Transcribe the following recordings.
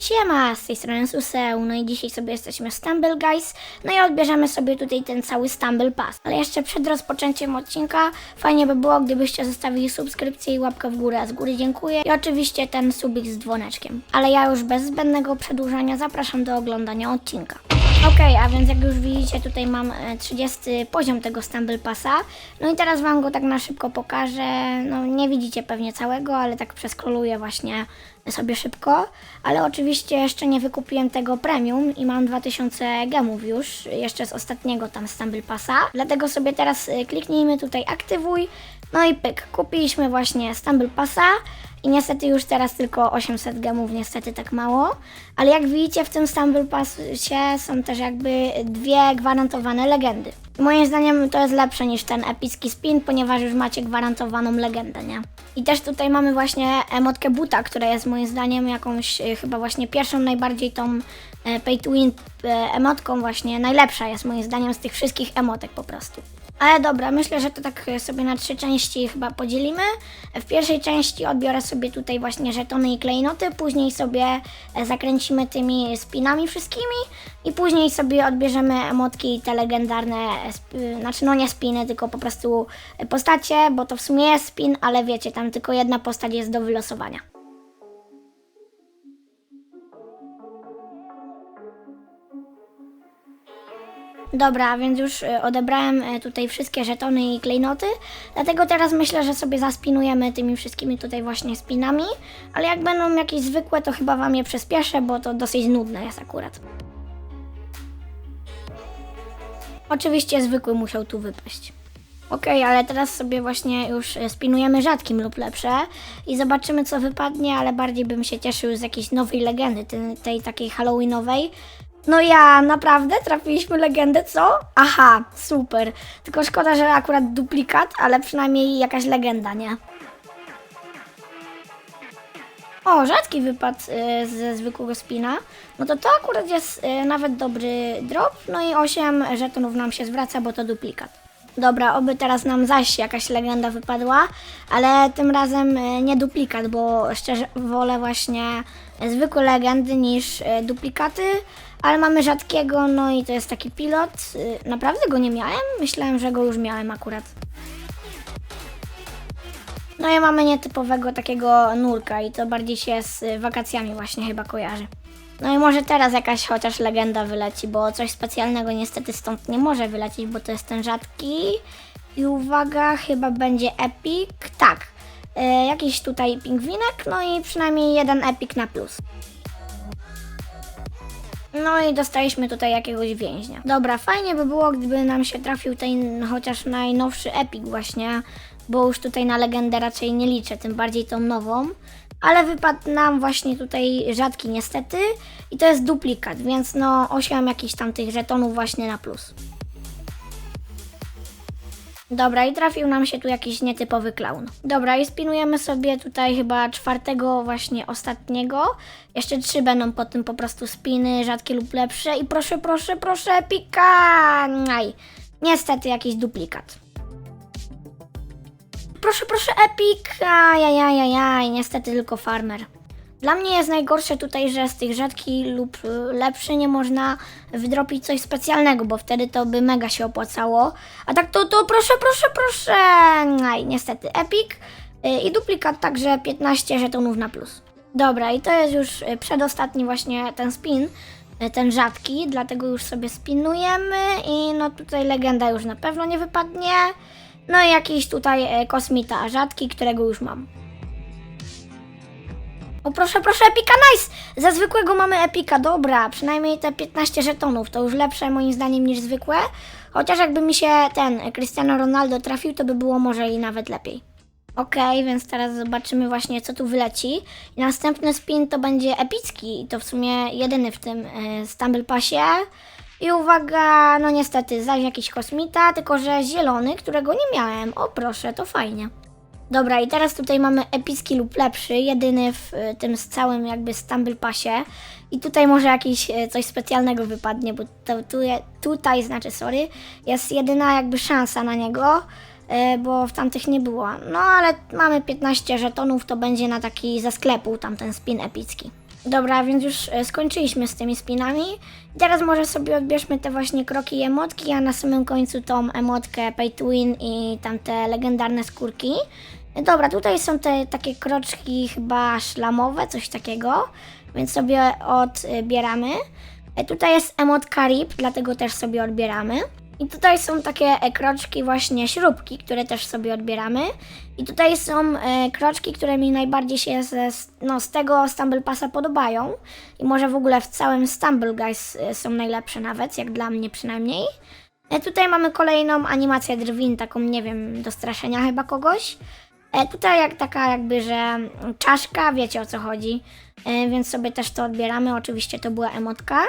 Siema, z tej strony Suseu, no i dzisiaj sobie jesteśmy Stumble Guys, no i odbierzemy sobie tutaj ten cały Stumble Pass. Ale jeszcze przed rozpoczęciem odcinka fajnie by było, gdybyście zostawili subskrypcję i łapkę w górę, a z góry dziękuję i oczywiście ten subik z dzwoneczkiem. Ale ja już bez zbędnego przedłużania zapraszam do oglądania odcinka. Okej, a więc jak już widzicie, tutaj mam e, 30 poziom tego Stumble Passa. No i teraz wam go tak na szybko pokażę. No nie widzicie pewnie całego, ale tak przeskroluję właśnie sobie szybko. Ale oczywiście jeszcze nie wykupiłem tego premium i mam 2000 gemów już, jeszcze z ostatniego tam Stumble Passa. Dlatego sobie teraz e, kliknijmy tutaj aktywuj. No i pyk, kupiliśmy właśnie Stumble Passa. I niestety już teraz tylko 800 gemów, niestety tak mało. Ale jak widzicie w tym Stumble Passie są też jakby dwie gwarantowane legendy. Moim zdaniem to jest lepsze niż ten epicki spin, ponieważ już macie gwarantowaną legendę, nie? I też tutaj mamy właśnie emotkę buta, która jest moim zdaniem jakąś e, chyba właśnie pierwszą najbardziej tą e, pay to win e, emotką właśnie. Najlepsza jest moim zdaniem z tych wszystkich emotek po prostu. Ale dobra, myślę, że to tak sobie na trzy części chyba podzielimy. W pierwszej części odbiorę sobie tutaj właśnie żetony i klejnoty, później sobie e, zakręcimy tymi spinami wszystkimi i później sobie odbierzemy emotki te legendarne, e, sp- znaczy no nie spiny, tylko po prostu postacie, bo to w sumie jest spin, ale wiecie, tam tylko jedna postać jest do wylosowania. Dobra, więc już y, odebrałem y, tutaj wszystkie żetony i klejnoty, dlatego teraz myślę, że sobie zaspinujemy tymi wszystkimi tutaj właśnie spinami, ale jak będą jakieś zwykłe, to chyba wam je przyspieszę, bo to dosyć nudne jest akurat. Oczywiście zwykły musiał tu wypaść. Okej, ale teraz sobie właśnie już y, spinujemy rzadkim lub lepsze i zobaczymy co wypadnie, ale bardziej bym się cieszył z jakiejś nowej legendy, tej, tej takiej halloweenowej. No ja, naprawdę? Trafiliśmy legendę, co? Aha, super. Tylko szkoda, że akurat duplikat, ale przynajmniej jakaś legenda, nie? O, rzadki wypad y, ze zwykłego spina. No to to akurat jest y, nawet dobry drop. No i 8 żetonów nam się zwraca, bo to duplikat. Dobra, oby teraz nam zaś jakaś legenda wypadła, ale tym razem y, nie duplikat, bo szczerze wolę właśnie zwykłe legendy niż y, duplikaty, ale mamy rzadkiego, no i to jest taki pilot. Y, Naprawdę go nie miałem? Myślałem, że go już miałem akurat. No i mamy nietypowego takiego nurka i to bardziej się z y, wakacjami właśnie chyba kojarzy. No i może teraz jakaś chociaż legenda wyleci, bo coś specjalnego niestety stąd nie może wylecieć, bo to jest ten rzadki. I uwaga, chyba będzie epic. Tak, y, jakiś tutaj pingwinek, no i przynajmniej jeden epic na plus. No i dostaliśmy tutaj jakiegoś więźnia. Dobra, fajnie by było, gdyby nam się trafił ten chociaż najnowszy epic właśnie, bo już tutaj na legendę raczej nie liczę, tym bardziej tą nową. Ale wypadł nam właśnie tutaj rzadki niestety i to jest duplikat, więc no 8 jakichś tam tych żetonów właśnie na plus. Dobra, i trafił nam się tu jakiś nietypowy klaun. Dobra, i spinujemy sobie tutaj chyba czwartego właśnie ostatniego. Jeszcze trzy będą po tym po prostu spiny, rzadkie lub lepsze. I proszę, proszę, proszę, pika! Aj. Niestety jakiś duplikat. Proszę, proszę, epic! Ajajajajaj, niestety tylko farmer. Dla mnie jest najgorsze tutaj, że z tych rzadki lub lepszy nie można wydropić coś specjalnego, bo wtedy to by mega się opłacało. A tak to, to proszę, proszę, proszę. Aj, niestety epic y, i duplikat także 15 żetonów na plus. Dobra, i to jest już y, przedostatni właśnie ten spin, y, ten rzadki, dlatego już sobie spinujemy i no tutaj legenda już na pewno nie wypadnie. No i jakiś tutaj kosmita rzadki, którego już mam. O proszę, proszę, epika, nice! Za zwykłego mamy epika, dobra, przynajmniej te 15 żetonów, to już lepsze moim zdaniem niż zwykłe. Chociaż jakby mi się ten Cristiano Ronaldo trafił, to by było może i nawet lepiej. Okej, więc teraz zobaczymy właśnie co tu wyleci. I następny spin to będzie epicki i to w sumie jedyny w tym e, Stumble Passie. I uwaga, no niestety, zaś jakiś kosmita, tylko że zielony, którego nie miałem. O proszę, to fajnie. Dobra, i teraz tutaj mamy epicki lub lepszy, jedyny w y, tym z całym jakby Stumble Passie. I tutaj może jakieś y, coś specjalnego wypadnie, bo to, tu, tutaj, znaczy sorry, jest jedyna jakby szansa na niego, y, bo w tamtych nie było. No ale mamy 15 żetonów, to będzie na taki ze sklepu tamten spin epicki. Dobra, więc już skończyliśmy z tymi spinami. Teraz może sobie odbierzmy te właśnie kroki i emotki, a na samym końcu tą emotkę Pay to Win i tamte legendarne skórki. Dobra, tutaj są te takie kroczki chyba szlamowe, coś takiego, więc sobie odbieramy. E, Tutaj jest emotka RIP, dlatego też sobie odbieramy. I tutaj są takie e, kroczki właśnie śrubki, które też sobie odbieramy. I tutaj są e, kroczki, które mi najbardziej się ze, no, z tego Stumble Passa podobają. I może w ogóle w całym Stumble Guys są najlepsze nawet, jak dla mnie przynajmniej. Tutaj mamy kolejną animację drwin, taką nie wiem, do straszenia chyba kogoś. E, tutaj jak taka jakby, że czaszka, wiecie o co chodzi, e, więc sobie też to odbieramy. Oczywiście to była emotka.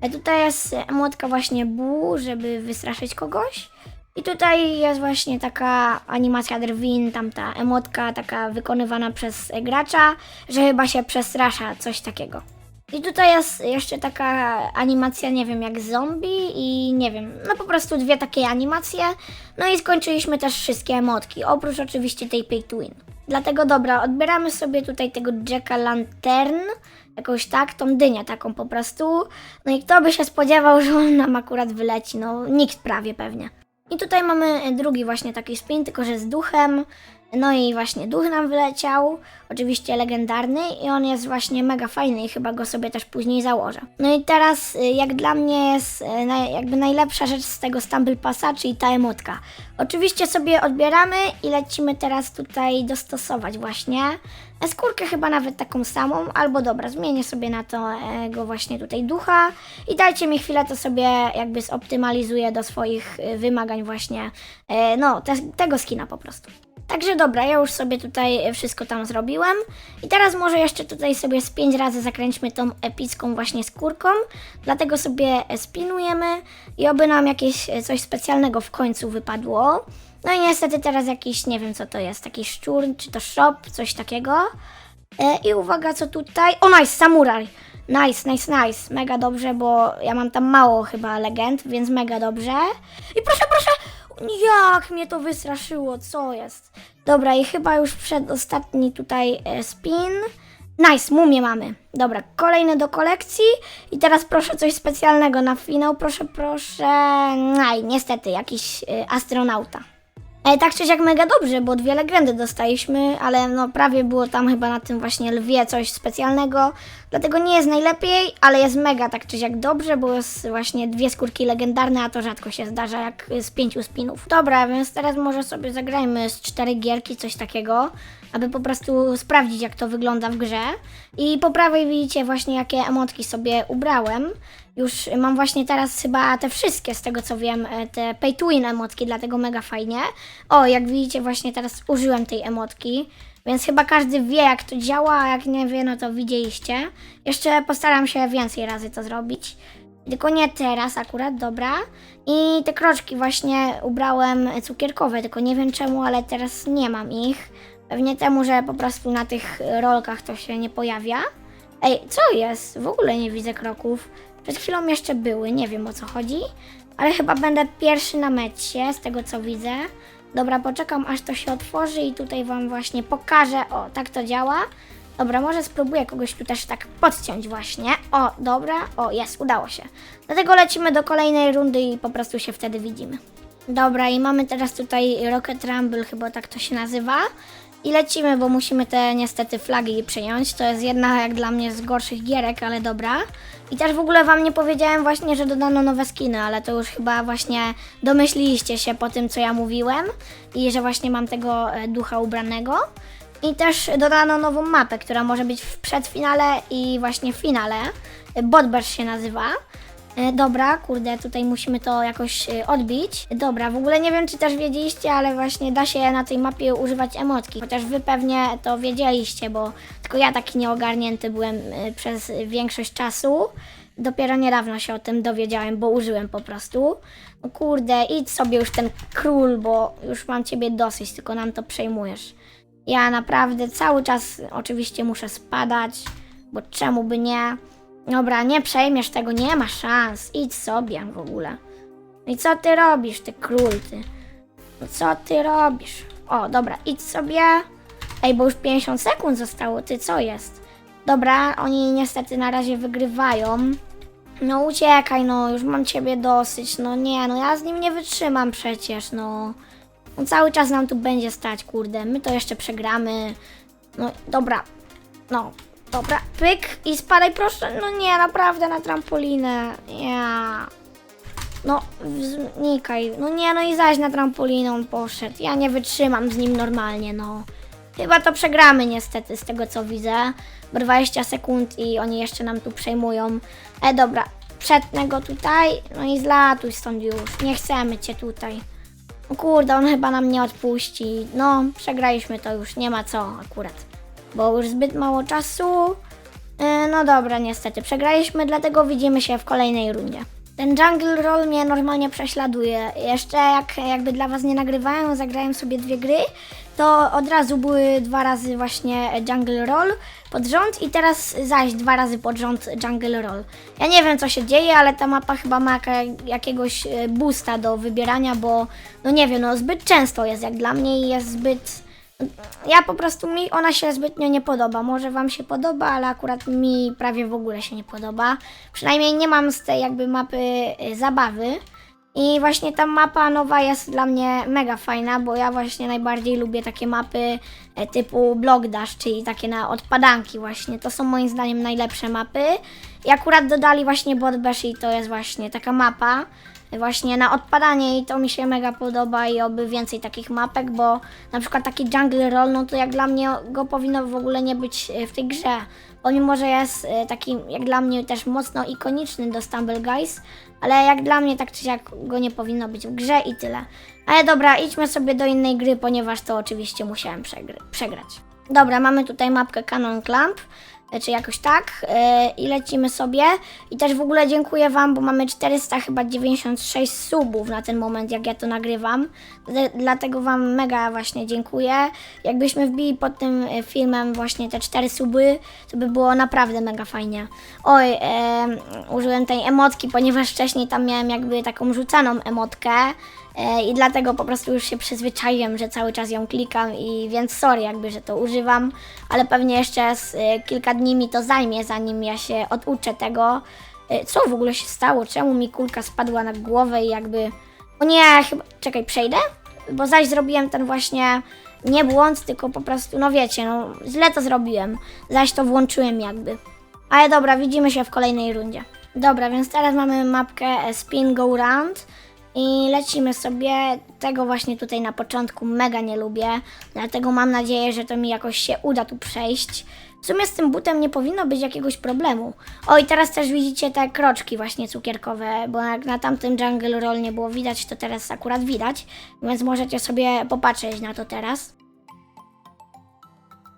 E, tutaj jest emotka właśnie bu, żeby wystraszyć kogoś. I tutaj jest właśnie taka animacja drwin, tamta emotka taka wykonywana przez gracza, że chyba się przestrasza, coś takiego. I tutaj jest jeszcze taka animacja, nie wiem, jak zombie i nie wiem, no po prostu dwie takie animacje. No i skończyliśmy też wszystkie emotki, oprócz oczywiście tej pay to win. Dlatego dobra, odbieramy sobie tutaj tego Jacka Lantern, jakoś tak, tą dynię taką po prostu. No i kto by się spodziewał, że on nam akurat wyleci, no nikt prawie pewnie. I tutaj mamy drugi właśnie taki spin, tylko że z duchem. No i właśnie duch nam wyleciał, oczywiście legendarny i on jest właśnie mega fajny i chyba go sobie też później założę. No i teraz y, jak dla mnie jest y, jakby najlepsza rzecz z tego Stumble Passa, czyli ta emotka. Oczywiście sobie odbieramy i lecimy teraz tutaj dostosować właśnie e, skórkę chyba nawet taką samą, albo dobra, zmienię sobie na tego właśnie tutaj ducha i dajcie mi chwilę, to sobie jakby zoptymalizuję do swoich y, wymagań właśnie, e, no te, tego skina po prostu. Także dobra, ja już sobie tutaj wszystko tam zrobiłem. I teraz może jeszcze tutaj sobie z 5 razy zakręćmy tą epicką właśnie skórką. Dlatego sobie spinujemy i oby nam jakieś e, coś specjalnego w końcu wypadło. No i niestety teraz jakiś, nie wiem co to jest, taki szczur, czy to shop, coś takiego. E, I uwaga co tutaj, o nice, samuraj. Nice, nice, nice, mega dobrze, bo ja mam tam mało chyba legend, więc mega dobrze. I proszę, proszę, jak mnie to wystraszyło, co jest? Dobra, i chyba już przedostatni tutaj e, spin. Nice, mumię mamy. Dobra, kolejny do kolekcji. I teraz proszę coś specjalnego na finał. Proszę, proszę. Aj, niestety, jakiś e, astronauta. Tak czy siak mega dobrze, bo dwie legendy dostaliśmy, ale no prawie było tam chyba na tym właśnie lwie coś specjalnego. Dlatego nie jest najlepiej, ale jest mega tak czy siak dobrze, bo jest właśnie dwie skórki legendarne, a to rzadko się zdarza jak z pięciu spinów. Dobra, więc teraz może sobie zagrajmy z cztery gierki, coś takiego, aby po prostu sprawdzić jak to wygląda w grze. I po prawej widzicie właśnie jakie emotki sobie ubrałem. Już mam właśnie teraz chyba te wszystkie, z tego co wiem, e, te pay to win emotki, dlatego mega fajnie. O, jak widzicie właśnie teraz użyłem tej emotki, więc chyba każdy wie jak to działa, a jak nie wie, no to widzieliście. Jeszcze postaram się więcej razy to zrobić. Tylko nie teraz akurat, dobra. I te kroczki właśnie ubrałem cukierkowe, tylko nie wiem czemu, ale teraz nie mam ich. Pewnie temu, że po prostu na tych rolkach to się nie pojawia. Ej, co jest? W ogóle nie widzę kroków. Przed chwilą jeszcze były, nie wiem o co chodzi. Ale chyba będę pierwszy na mecie, z tego co widzę. Dobra, poczekam aż to się otworzy i tutaj wam właśnie pokażę. O, tak to działa. Dobra, może spróbuję kogoś tu też tak podciąć właśnie. O, dobra, o, jest, udało się. Dlatego lecimy do kolejnej rundy i po prostu się wtedy widzimy. Dobra, i mamy teraz tutaj Rocket Rumble, chyba tak to się nazywa. I lecimy, bo musimy te niestety flagi przejąć. To jest jedna jak dla mnie z gorszych gierek, ale dobra. I też w ogóle wam nie powiedziałem właśnie, że dodano nowe skiny, ale to już chyba właśnie domyśliliście się po tym, co ja mówiłem. I że właśnie mam tego e, ducha ubranego. I też dodano nową mapę, która może być w przedfinale i właśnie w finale. Botberz się nazywa. E, Dobra, kurde, tutaj musimy to jakoś e, odbić. Dobra, w ogóle nie wiem, czy też wiedzieliście, ale właśnie da się na tej mapie używać emotki. Chociaż wy pewnie to wiedzieliście, bo tylko ja taki nieogarnięty byłem e, przez większość czasu. Dopiero niedawno się o tym dowiedziałem, bo użyłem po prostu. No kurde, idź sobie już ten król, bo już mam ciebie dosyć, tylko nam to przejmujesz. Ja naprawdę cały czas oczywiście muszę spadać, bo czemu by nie? Dobra, nie przejmiesz tego, nie ma szans. Idź sobie w ogóle. I co ty robisz, ty król, ty? No co ty robisz? O, dobra, idź sobie. Ej, bo już 50 sekund zostało, ty co jest? Dobra, oni niestety na razie wygrywają. No uciekaj, no, już mam ciebie dosyć. No nie, no ja z nim nie wytrzymam przecież, no. On cały czas nam tu będzie stać, kurde. My to jeszcze przegramy. No dobra, no, dobra, pyk i spadaj proszę. No nie, naprawdę na trampolinę. Ja. No, znikaj. No nie, no i zaś na trampolinę on poszedł. Ja nie wytrzymam z nim normalnie, no. Chyba to przegramy niestety z tego co widzę. Bo 20 sekund i oni jeszcze nam tu przejmują. E dobra, przetnę go tutaj. No i zlatuj stąd już. Nie chcemy cię tutaj. O kurde, on chyba nam nie odpuści. No, przegraliśmy to już, nie ma co akurat. Bo już zbyt mało czasu. E, No dobra, niestety przegraliśmy, dlatego widzimy się w kolejnej rundzie. Ten Jungle Roll mnie normalnie prześladuje. Jeszcze jak jakby dla was nie nagrywałem, zagrałem sobie dwie gry, to od razu były dwa razy właśnie Jungle Roll pod rząd i teraz zaś dwa razy pod rząd Jungle Roll. Ja nie wiem co się dzieje, ale ta mapa chyba ma jakiegoś e, boosta do wybierania, bo no nie wiem, no zbyt często jest jak dla mnie i jest zbyt ja po prostu mi ona się zbytnio nie podoba. Może Wam się podoba, ale akurat mi prawie w ogóle się nie podoba. Przynajmniej nie mam z tej jakby mapy y, zabawy. I właśnie ta mapa nowa jest dla mnie mega fajna, bo ja właśnie najbardziej lubię takie mapy e, typu Block Dash, czyli takie na odpadanki właśnie. To są moim zdaniem najlepsze mapy. I akurat dodali właśnie Bot Bash i to jest właśnie taka mapa właśnie na odpadanie i to mi się mega podoba i oby więcej takich mapek, bo na przykład taki Jungle Roll, no to jak dla mnie go powinno w ogóle nie być e, w tej grze. Pomimo, że jest e, taki jak dla mnie też mocno ikoniczny do Stumble Guys, ale jak dla mnie tak czy siak go nie powinno być w grze i tyle. Ale dobra, idźmy sobie do innej gry, ponieważ to oczywiście musiałem przegrać. Dobra, mamy tutaj mapkę Canon Clamp, czy jakoś tak, e, i lecimy sobie. I też w ogóle dziękuję Wam, bo mamy 400 chyba 96 subów na ten moment, jak ja to nagrywam. Dle- Dlatego Wam mega właśnie dziękuję. Jakbyśmy wbili pod tym e, filmem właśnie te 4 suby, to by było naprawdę mega fajnie. Oj, em, użyłem tej emotki, ponieważ wcześniej tam miałem jakby taką rzucaną emotkę. E, I dlatego po prostu już się przyzwyczaiłem, że cały czas ją klikam i więc sorry jakby, że to używam, ale pewnie jeszcze z e, kilka dni mi to zajmie, zanim ja się oduczę tego. E, Co w ogóle się stało? Czemu mi kulka spadła na głowę i jakby... O nie, chyba... Czekaj, przejdę? Bo zaś zrobiłem ten właśnie... Nie błąd, tylko po prostu, no wiecie, no źle to zrobiłem. Zaś to włączyłem jakby. Ale dobra, widzimy się w kolejnej rundzie. Dobra, więc teraz mamy mapkę Spin Go Round i lecimy sobie. Tego właśnie tutaj na początku mega nie lubię, dlatego mam nadzieję, że to mi jakoś się uda tu przejść. W sumie z tym butem nie powinno być jakiegoś problemu. O i teraz też widzicie te kroczki właśnie cukierkowe, bo jak na tamtym Jungle Roll nie było widać, to teraz akurat widać, więc możecie sobie popatrzeć na to teraz.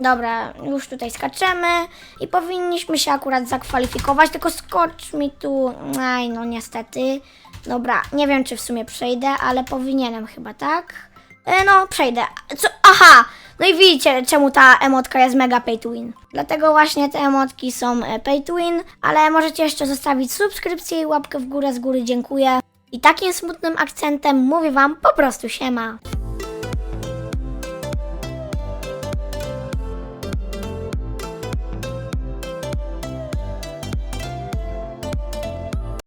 Dobra, już tutaj skaczemy i powinniśmy się akurat zakwalifikować, tylko skocz mi tu. Aj, no niestety. Dobra, nie wiem czy w sumie przejdę, ale powinienem chyba, tak? E, no, przejdę. Co? Aha! No i widzicie, czemu ta emotka jest mega pay to win. Dlatego właśnie te emotki są e, pay to win, ale możecie jeszcze zostawić subskrypcję i łapkę w górę z góry, dziękuję. I takim smutnym akcentem mówię wam po prostu siema.